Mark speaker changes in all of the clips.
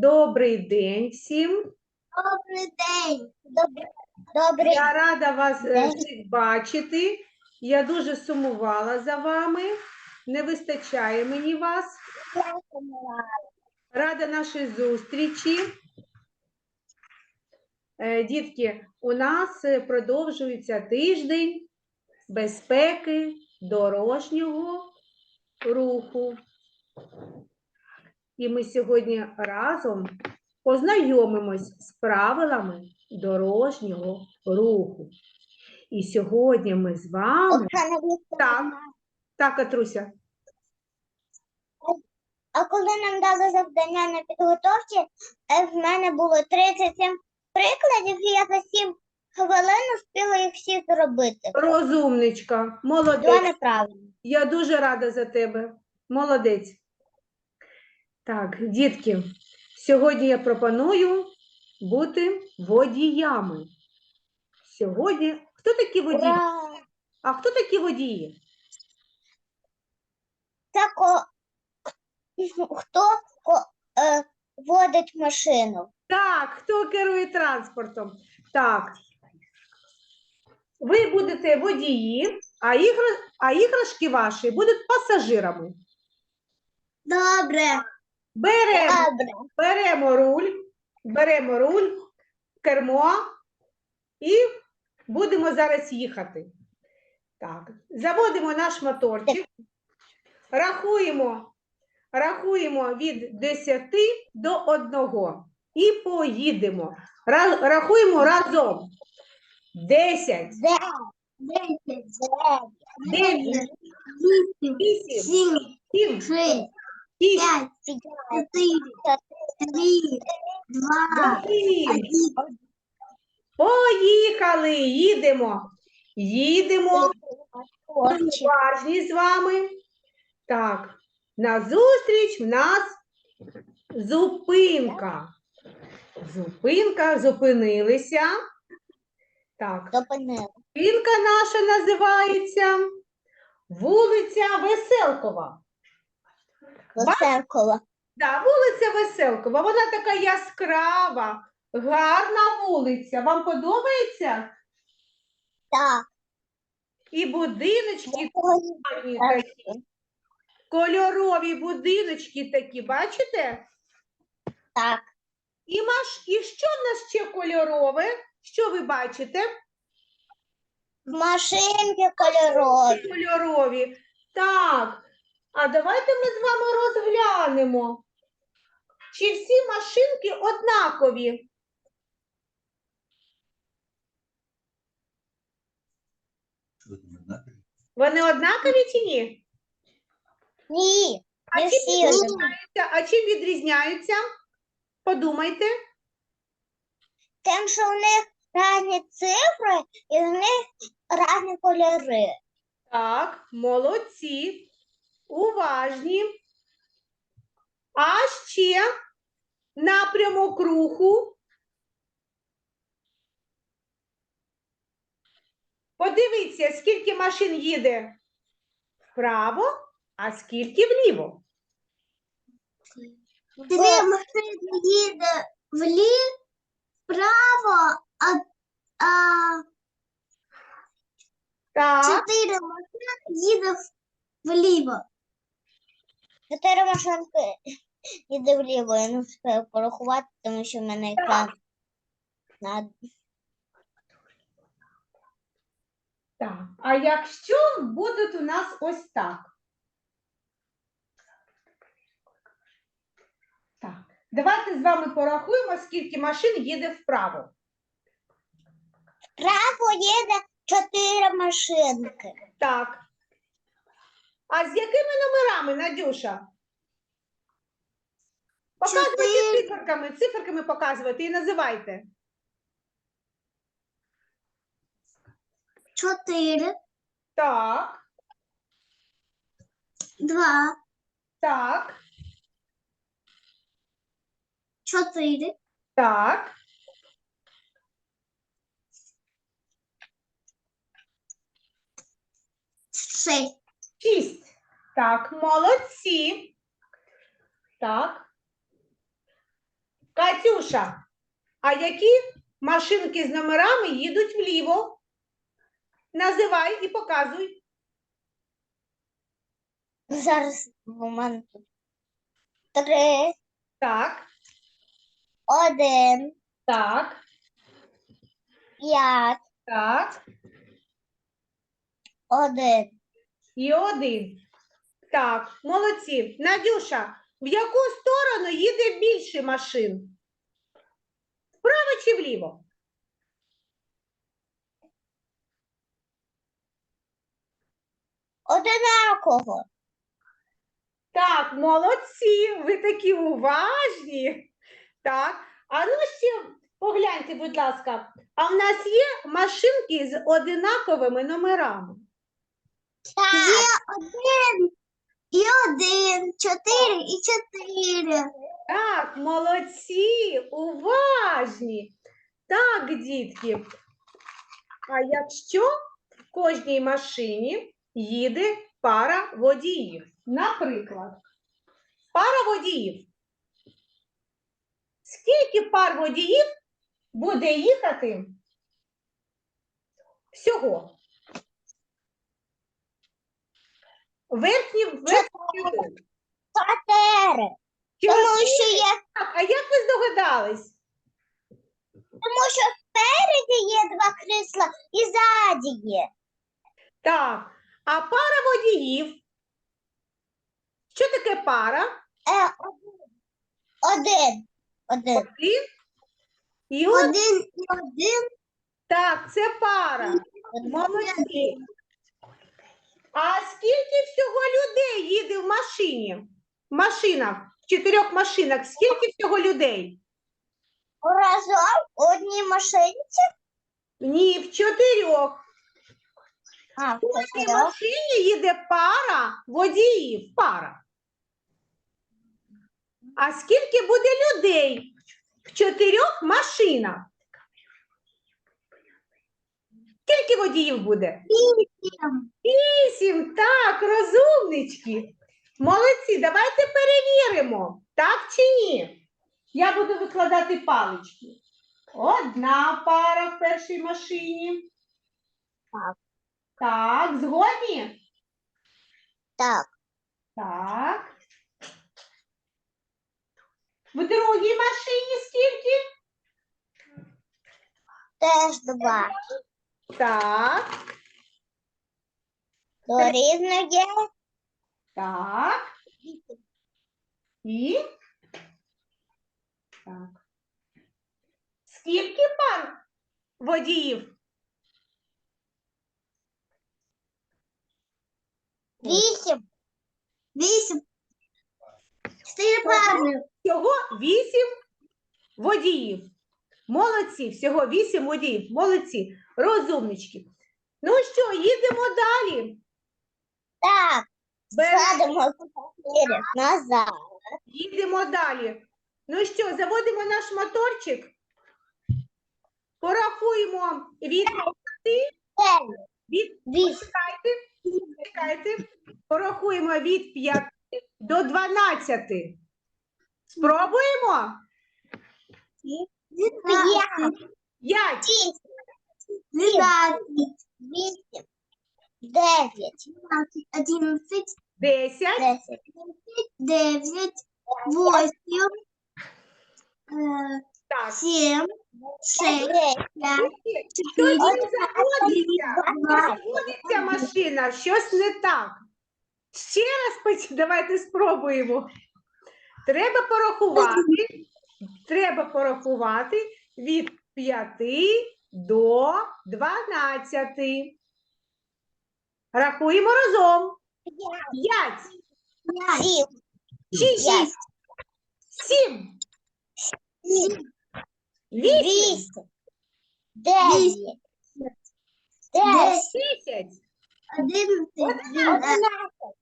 Speaker 1: Добрий день всім.
Speaker 2: Добрий день. Добрий, добрий
Speaker 1: Я рада вас е,
Speaker 2: день.
Speaker 1: всіх бачити. Я дуже сумувала за вами. Не вистачає мені вас. Рада нашій зустрічі. Е, Дітки, у нас е, продовжується тиждень безпеки дорожнього руху. І ми сьогодні разом познайомимось з правилами дорожнього руху. І сьогодні ми з вами.
Speaker 2: Вікторівна,
Speaker 1: Так, Катруся.
Speaker 2: А коли нам дали завдання на підготовці, е, в мене було 37 прикладів, і я за 7 хвилин успіла їх всі зробити.
Speaker 1: Розумничка, молодець. Я дуже рада за тебе. Молодець. Так, дітки, сьогодні я пропоную бути водіями. Сьогодні. Хто такі водії?
Speaker 2: Ура!
Speaker 1: А хто такі водії?
Speaker 2: Це ко... хто ко... е, водить машину?
Speaker 1: Так, хто керує транспортом? Так. Ви будете водії, а, ігр... а іграшки ваші будуть пасажирами.
Speaker 2: Добре.
Speaker 1: Беремо.
Speaker 2: Добре.
Speaker 1: Беремо руль, беремо руль, кермо і будемо зараз їхати. Так, заводимо наш моторчик, рахуємо, рахуємо від 10 до 1 і поїдемо. Ра- Рахуємо разом. 10,
Speaker 2: Дев'ять. Десять.
Speaker 1: 9, 8,
Speaker 2: Сім.
Speaker 1: 7,
Speaker 2: Шість.
Speaker 1: 6,
Speaker 2: П'ять. Чотири. Три. Два. Один.
Speaker 1: Поїхали, їдемо. Їдемо. Уважні з вами. Так, назустріч в нас зупинка. Зупинка, зупинилися. Так, зупинка наша називається вулиця Веселкова.
Speaker 2: Веселкова.
Speaker 1: Да, вулиця Веселкова. Вона така яскрава, гарна вулиця. Вам подобається?
Speaker 2: Так.
Speaker 1: І будиночки гарні такі. Кольорові будиночки такі, бачите?
Speaker 2: Так.
Speaker 1: І, маш... і що в нас ще кольорове? Що ви бачите?
Speaker 2: Машинки кольорові.
Speaker 1: Кольорові. Так. А давайте ми з вами розглянемо. Чи всі машинки однакові? Вони однакові чи ні?
Speaker 2: Ні.
Speaker 1: А
Speaker 2: Не
Speaker 1: чим відрізняються? А чим відрізняються? Подумайте.
Speaker 2: Тим, що в них різні цифри і в них різні кольори.
Speaker 1: Так, молодці, уважні. А ще напрямок руху. Подивіться, скільки машин їде вправо, а скільки вліво.
Speaker 2: Дві машини їде вліво, вправо, а, а
Speaker 1: Так,
Speaker 2: чотири машини їде вліво. Чотири машинки їде вліво. Я не встигаю порахувати, тому що в мене екран. на-
Speaker 1: так. А якщо будуть у нас ось так? Так, давайте з вами порахуємо, скільки машин їде вправо.
Speaker 2: Вправо їде чотири машинки.
Speaker 1: Так. А з якими номерами, Надюша? Показуйте
Speaker 2: Чотири.
Speaker 1: циферками, циферками показуйте і називайте.
Speaker 2: Чотири,
Speaker 1: Так,
Speaker 2: два,
Speaker 1: так,
Speaker 2: чотири,
Speaker 1: так.
Speaker 2: шість.
Speaker 1: Шість. Так, молодці. Так. Катюша, а які машинки з номерами їдуть вліво? Називай і показуй.
Speaker 2: Зараз тут три,
Speaker 1: Так,
Speaker 2: один,
Speaker 1: так,
Speaker 2: п'ять,
Speaker 1: так.
Speaker 2: один.
Speaker 1: І один. Так, молодці. Надюша, в яку сторону їде більше машин? Вправо чи вліво?
Speaker 2: Одинаково.
Speaker 1: Так, молодці, ви такі уважні. Так, а ну ще погляньте, будь ласка, а в нас є машинки з одинаковими номерами.
Speaker 2: Є один і один, чотири і чотири.
Speaker 1: Так, молодці, уважні. Так, дітки. А якщо в кожній машині їде пара водіїв, наприклад, пара водіїв. Скільки пар водіїв буде їхати всього? Верхні, верхні.
Speaker 2: Чотири. Тому що є,
Speaker 1: Так, а як ви здогадались?
Speaker 2: тому що спереді є два крісла і ззаді є.
Speaker 1: Так, а пара водіїв. Що таке пара?
Speaker 2: Е, один. Один.
Speaker 1: Один. І
Speaker 2: Один і один.
Speaker 1: так, це пара. Молодці. А скільки всього людей їде в машині? В машинах, в чотирьох машинах, скільки всього людей?
Speaker 2: Разом в одній машині.
Speaker 1: Ні, в чотирьох.
Speaker 2: А, в чотирьох.
Speaker 1: машині їде пара водіїв. Пара. А скільки буде людей в чотирьох машинах? Скільки водіїв буде?
Speaker 2: Вісім.
Speaker 1: Вісім. Так, розумнички. Молодці, давайте перевіримо, так чи ні? Я буду викладати палички. Одна пара в першій машині.
Speaker 2: Так.
Speaker 1: Так, згодні?
Speaker 2: Так.
Speaker 1: Так. В другій машині скільки?
Speaker 2: Теж два.
Speaker 1: Так,
Speaker 2: Дорівнює
Speaker 1: так. І. Так. Скільки пар водіїв?
Speaker 2: вісім. Вісім. Чотири пари.
Speaker 1: Всього вісім водіїв. Молодці, всього вісім водіїв. Молодці, розумнички. Ну що, їдемо далі.
Speaker 2: Так. Садимо чотири назад.
Speaker 1: Їдемо далі. Ну що, заводимо наш моторчик. Порахуємо від, від почекайте, почекайте. Порахуємо від 5 до 12. Спробуємо?
Speaker 2: П'ять.
Speaker 1: 5,
Speaker 2: Шість. Двадцять. Вісім. Дев'ять. Одинадцять.
Speaker 1: 10,
Speaker 2: Десять. Дев'ять. Восемь.
Speaker 1: так.
Speaker 2: П'ять.
Speaker 1: Щось не заводиться. Не заводиться машина, щось не так. Ще раз поч- давайте спробуємо. Треба порахувати. Треба порахувати від 5 до 12. Рахуємо разом. 5,
Speaker 2: Сім.
Speaker 1: 6,
Speaker 2: П'ять.
Speaker 1: 7,
Speaker 2: Сім.
Speaker 1: 8,
Speaker 2: Вісім. Дев'ять. Десять.
Speaker 1: 10,
Speaker 2: Одинадцять. Дванадцять.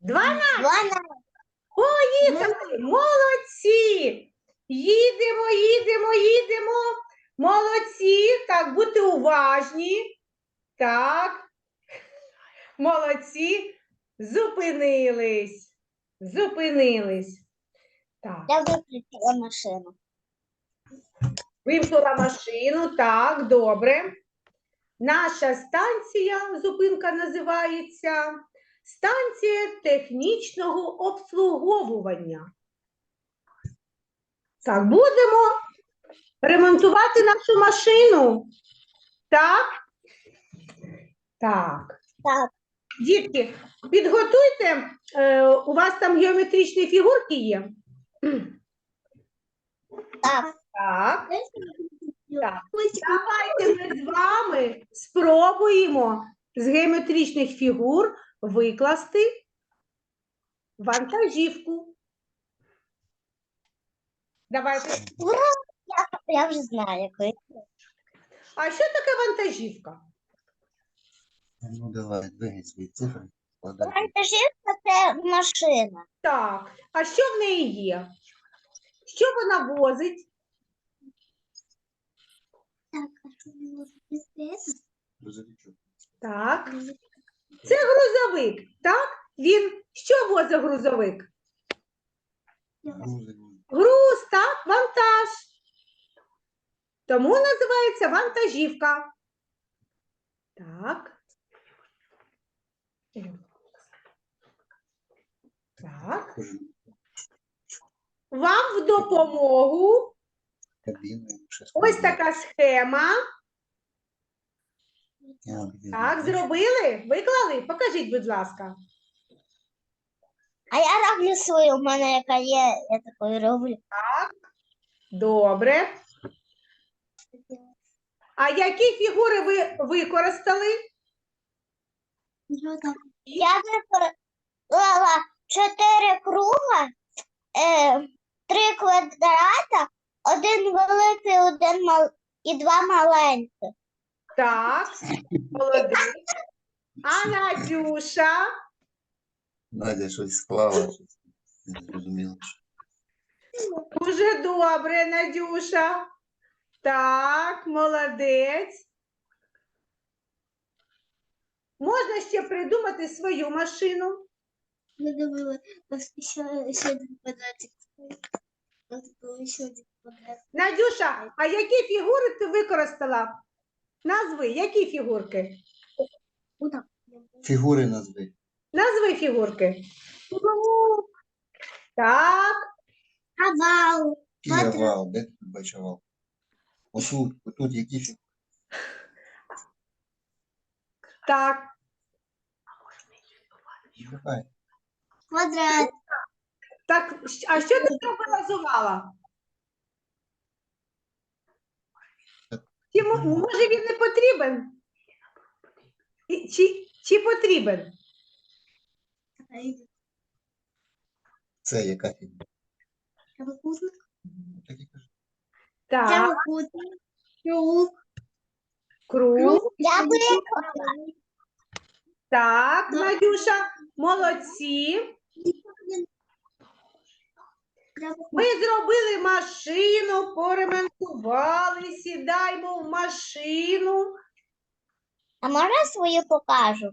Speaker 1: 12.
Speaker 2: Дванадцять.
Speaker 1: Поїхали! Молодці! Їдемо, їдемо, їдемо. Молодці. Так, будьте уважні. Так. Молодці. Зупинились. Зупинились. Так.
Speaker 2: Я виключила машину.
Speaker 1: Вимкнула машину, так, добре. Наша станція, зупинка називається станція технічного обслуговування. Так, будемо ремонтувати нашу машину. Так? Так.
Speaker 2: Так.
Speaker 1: Дітки, підготуйте, е, у вас там геометричні фігурки є?
Speaker 2: Так.
Speaker 1: Так. Так. Давайте ми з вами спробуємо з геометричних фігур викласти вантажівку. Давайте.
Speaker 2: Я вже знаю.
Speaker 1: А що таке вантажівка?
Speaker 3: Ну давай, двигай свої цифри. складай.
Speaker 2: Вантажівка це машина.
Speaker 1: Так. А що в неї є? Що вона возить?
Speaker 2: Так, а що не може?
Speaker 3: Грузовичок.
Speaker 1: Так. Це грузовик, так? Він що возить грузовик?
Speaker 3: Грузи.
Speaker 1: Груз, так, вантаж. Тому називається вантажівка. Так. Так. Вам в допомогу ось така схема. Так, зробили? Виклали? Покажіть, будь ласка.
Speaker 2: А я роблю свою, у мене яка є, я такою роблю. Так.
Speaker 1: Добре. А які фігури ви використали?
Speaker 2: Я виклала чотири круга, е, три квадрата, один великий, один мал... і два маленьких.
Speaker 1: Так, молодець. А Надюша?
Speaker 3: Надя щось склала, не зрозуміло.
Speaker 1: Дуже добре, Надюша. Так, молодець. Можна ще придумати свою машину.
Speaker 2: Я думала, ще, ще один квадратик. Ще один квадратик.
Speaker 1: Надюша, а які фігури ти використала? Назви, які фігурки?
Speaker 3: Фігури назви.
Speaker 1: Назви фігурки. Так,
Speaker 2: Овал.
Speaker 3: І
Speaker 2: Квадрат.
Speaker 3: овал. Де ти бачиш овал? Отут, отут які фігури?
Speaker 1: так.
Speaker 3: Давай.
Speaker 2: Квадрат.
Speaker 1: Так, а що ти зробила з? Чи, мо- може він не потрібен? І- Чи, чи потрібен?
Speaker 3: Це яка фігура?
Speaker 2: Прямокутник.
Speaker 3: Так і кажу.
Speaker 1: Так,
Speaker 2: Прямокутник. Круг.
Speaker 1: круг.
Speaker 2: Я.
Speaker 1: Так, Надюша, молодці. Ми зробили машину, поремонтували, сідаємо в машину.
Speaker 2: А можна свою покажу?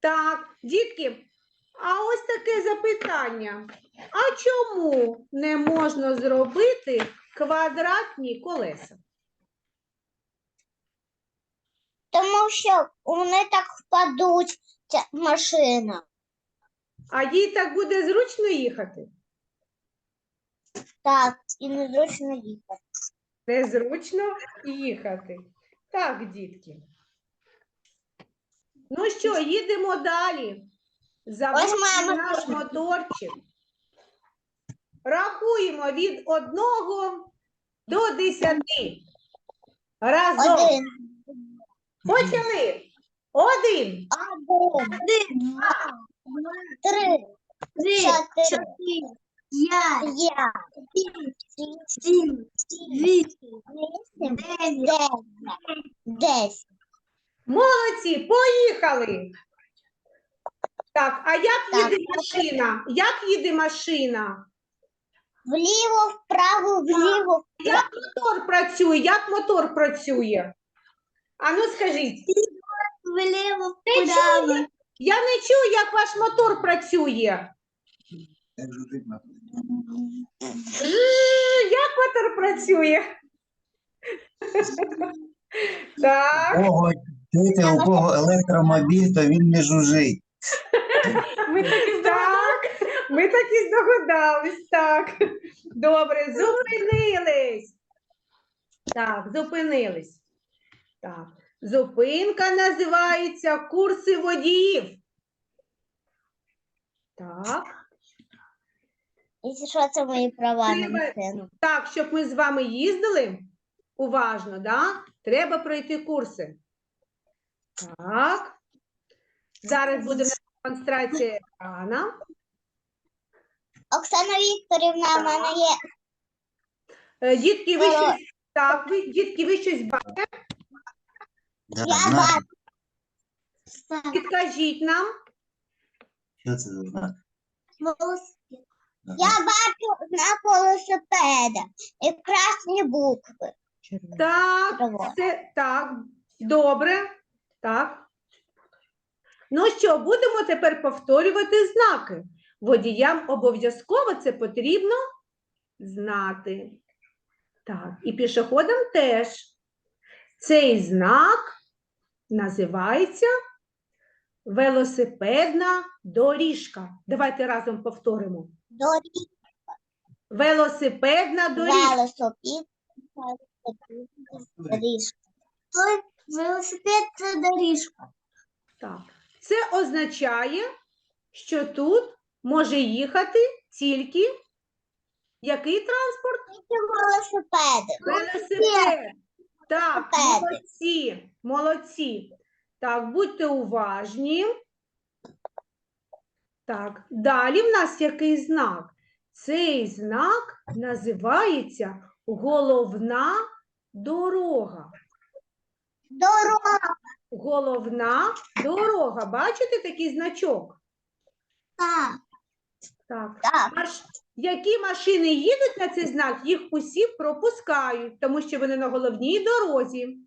Speaker 1: Так, дітки, а ось таке запитання. А чому не можна зробити квадратні колеса?
Speaker 2: Тому що вони так впадуть, ця машина.
Speaker 1: А їй так буде зручно їхати?
Speaker 2: Так, і незручно їхати.
Speaker 1: Незручно їхати. Так, дітки. Ну що, їдемо далі. Заводимо наш моторчик. Рахуємо від 1 до 10. Разом.
Speaker 2: Один.
Speaker 1: Почали. Один,
Speaker 2: Один. Два. Три. Чотири. П'ять. Сім. Вісім. Дев'ять. Десять.
Speaker 1: Молодці, поїхали. Так, а як
Speaker 2: Так.
Speaker 1: їде машина? Як їде машина?
Speaker 2: Вліво, вправо, вліво.
Speaker 1: Як мотор працює? Як мотор працює? А ну скажіть,
Speaker 2: Вліво,
Speaker 1: чую. Я не чую, як ваш мотор працює.
Speaker 3: Як
Speaker 1: Жжж, Як мотор працює? Так,
Speaker 3: У кого, чуєте, у кого електромобіль, то він не жужить.
Speaker 1: ми так і так, ми так і здогадались. Так. Добре, зупинились. Так, зупинились. Так. Зупинка називається курси водіїв. Так.
Speaker 2: І що це мої права на машину?
Speaker 1: Так, щоб ми з вами їздили уважно, да? треба пройти курси. Так. Зараз буде демонстрація екрана.
Speaker 2: Оксана Вікторівна, в мене є
Speaker 1: Е, Дітки, ви
Speaker 2: Ага.
Speaker 1: щось, так, ви, дітки, ви щось бачите?
Speaker 3: Да,
Speaker 2: Я
Speaker 3: знак.
Speaker 1: Підкажіть нам.
Speaker 3: Що це за знак?
Speaker 2: Я бачу знак велосипеда і красні букви.
Speaker 1: Так,
Speaker 2: Червоні.
Speaker 1: це так, добре. Так. Ну що, будемо тепер повторювати знаки. Водіям обов'язково це потрібно знати. Так, і пішоходам теж. Цей знак називається велосипедна доріжка. Давайте разом повторимо.
Speaker 2: Доріжка.
Speaker 1: Велосипедна доріжка.
Speaker 2: Велосипед. Доріжка. Велосипед доріжка.
Speaker 1: Так. Це означає, що тут може їхати тільки який транспорт?
Speaker 2: Велосипеди.
Speaker 1: Велосипед. Так, молодці, молодці. Так, будьте уважні. Так, далі в нас який знак? Цей знак називається головна дорога.
Speaker 2: Дорога.
Speaker 1: Головна дорога. Бачите такий значок?
Speaker 2: Так.
Speaker 1: Так.
Speaker 2: Так.
Speaker 1: Які машини їдуть на цей знак, їх усі пропускають, тому що вони на головній дорозі.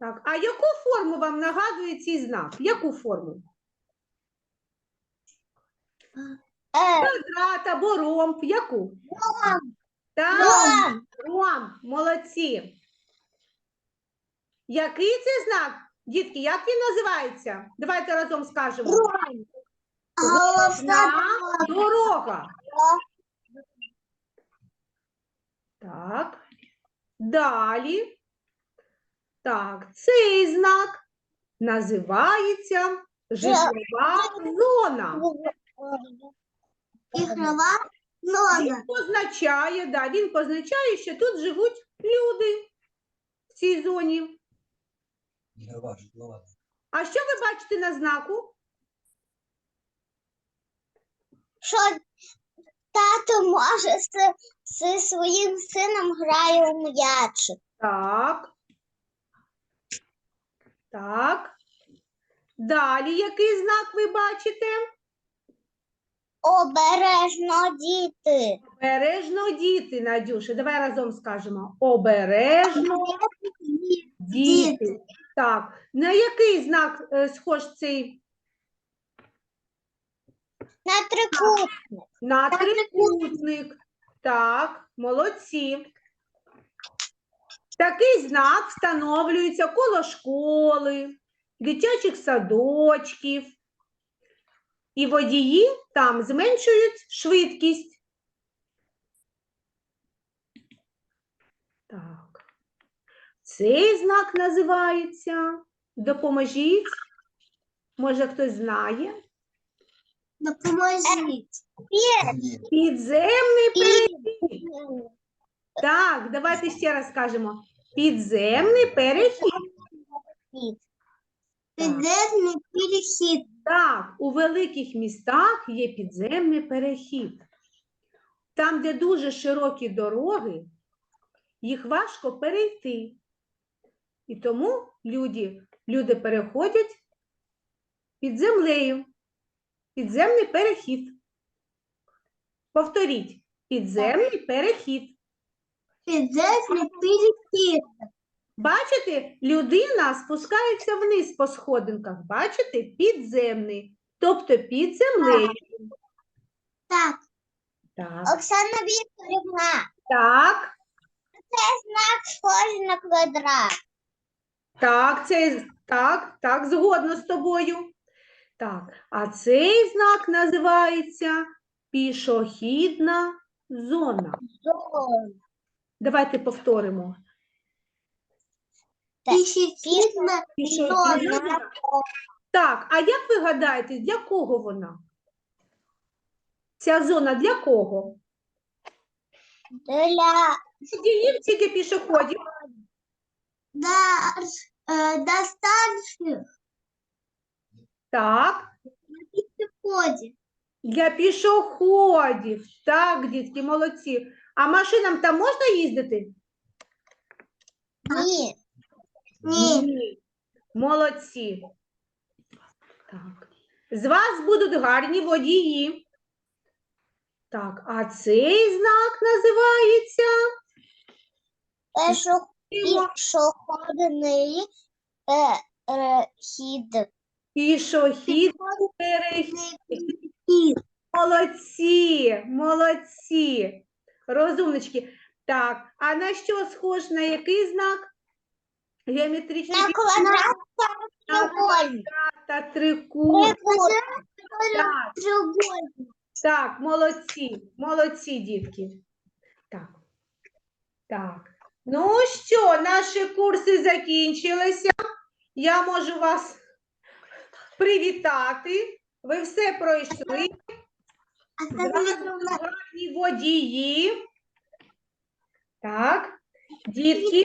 Speaker 1: Так, а яку форму вам нагадує цей знак? Яку форму?
Speaker 2: Е,
Speaker 1: Квадрат або ромб? Яку? Так,
Speaker 2: Ром.
Speaker 1: ромб, молодці. Який це знак? Дітки, як він називається? Давайте разом скажемо.
Speaker 2: Ром.
Speaker 1: Головна дорога. Так. Далі. Так, цей знак називається житлова зона.
Speaker 2: Ігрова
Speaker 1: Він позначає, да, він позначає, що тут живуть люди в цій зоні. А що ви бачите на знаку?
Speaker 2: Що тато може з, зі своїм сином грає у м'ячик.
Speaker 1: Так. Так. Далі який знак ви бачите?
Speaker 2: Обережно діти.
Speaker 1: Обережно діти, Надюша. Давай разом скажемо. Обережно діти. Так. На який знак е, схож цей?
Speaker 2: На трикутник.
Speaker 1: На трикутник. Так, молодці. Такий знак встановлюється коло школи, дитячих садочків. І водії там зменшують швидкість. Так. Цей знак називається. Допоможіть. Може, хтось знає?
Speaker 2: Допоможіть.
Speaker 1: Підземний перехід. Так, давайте ще раз скажемо. Підземний перехід.
Speaker 2: Підземний перехід.
Speaker 1: Так, у великих містах є підземний перехід. Там, де дуже широкі дороги, їх важко перейти. І тому люди, люди переходять під землею. Підземний перехід. Повторіть, підземний перехід.
Speaker 2: Підземний перехід.
Speaker 1: Бачите, людина спускається вниз по сходинках. Бачите, підземний, тобто під землею.
Speaker 2: Так,
Speaker 1: Так.
Speaker 2: Оксана Вікторівна,
Speaker 1: Так, Це
Speaker 2: Знак схожий на квадрат.
Speaker 1: так, цей, так, так, згодно з тобою. Так, а цей знак називається пішохідна зона.
Speaker 2: Зон.
Speaker 1: Давайте повторимо.
Speaker 2: Пішохідна зона.
Speaker 1: Так, а як ви гадаєте, для кого вона? Ця зона для кого?
Speaker 2: Для
Speaker 1: Водіїв тільки пішоходів.
Speaker 2: да, е, до старших
Speaker 1: Так,
Speaker 2: пішоходів.
Speaker 1: для пішоходів. Так, дітки, молодці. А машинам там можна їздити?
Speaker 2: Ні. Ні.
Speaker 1: Ні. Молодці. Так. З вас будуть гарні водії. Так, а цей знак називається
Speaker 2: Пішохід. Пішохідний перехід.
Speaker 1: Пішохід перехід. Молодці, молодці. Розумнички. Так, а на що схож на який знак? Геометричний
Speaker 2: На квадрат та треугольник.
Speaker 1: та трикутник. Так, молодці, молодці, дітки. Так. Так. Ну що, наші курси закінчилися. Я можу вас привітати. Ви все пройшли. Зразу гарні водії. Так, дітки,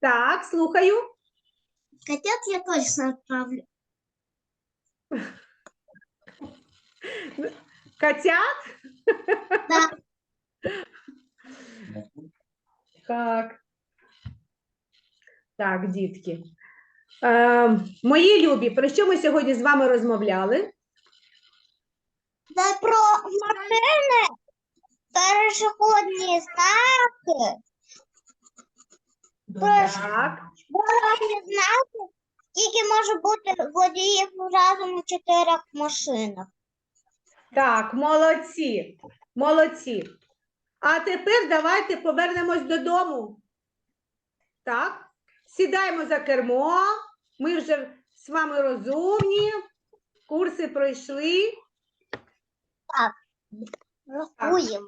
Speaker 1: так, слухаю.
Speaker 2: Котят я точно отправлю.
Speaker 1: Котят?
Speaker 2: Да.
Speaker 1: Так. Так, дітки. Е, мої любі, про що ми сьогодні з вами розмовляли?
Speaker 2: Да про машини, перешохідні знаки.
Speaker 1: Так,
Speaker 2: дорожні знаки, скільки може бути водіїв разом у чотирьох машинах.
Speaker 1: так, молодці, молодці. А тепер давайте повернемось додому. Так, сідаємо за кермо. Ми вже з вами розумні. Курси пройшли.
Speaker 2: Так, Рахуємо.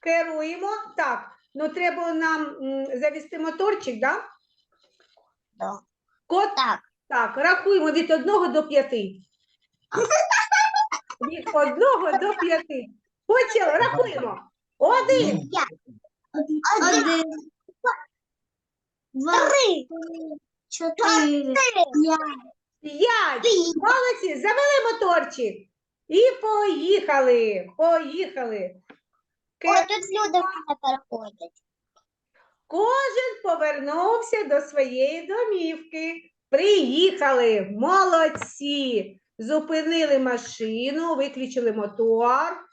Speaker 1: Керуємо. Так, ну треба нам завести моторчик, да?
Speaker 2: Да.
Speaker 1: Код
Speaker 2: Так.
Speaker 1: Так, рахуємо від 1 до 5. Від 1 до 5. Почали, рахуємо. Один,
Speaker 2: Один, два, три, чотири, п'ять,
Speaker 1: п'ять. Молодці, завели моторчик. І поїхали. Поїхали.
Speaker 2: Ой,
Speaker 1: Ке-
Speaker 2: тут люди в мене переходять.
Speaker 1: Кожен повернувся до своєї домівки. Приїхали. Молодці. Зупинили машину, виключили мотор.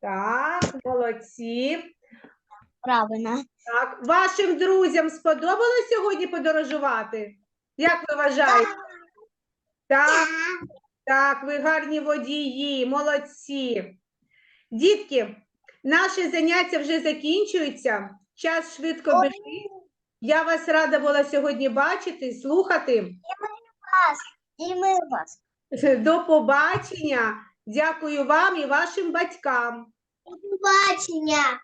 Speaker 1: Так, молодці.
Speaker 2: Правильно.
Speaker 1: Так, вашим друзям сподобалось сьогодні подорожувати? Як ви вважаєте? Так, так, ви гарні водії, молодці. Дітки, наше заняття вже закінчується. Час швидко біжить. Я вас рада була сьогодні бачити, слухати.
Speaker 2: І ми вас.
Speaker 1: До побачення. Дякую вам і вашим батькам.
Speaker 2: До побачення.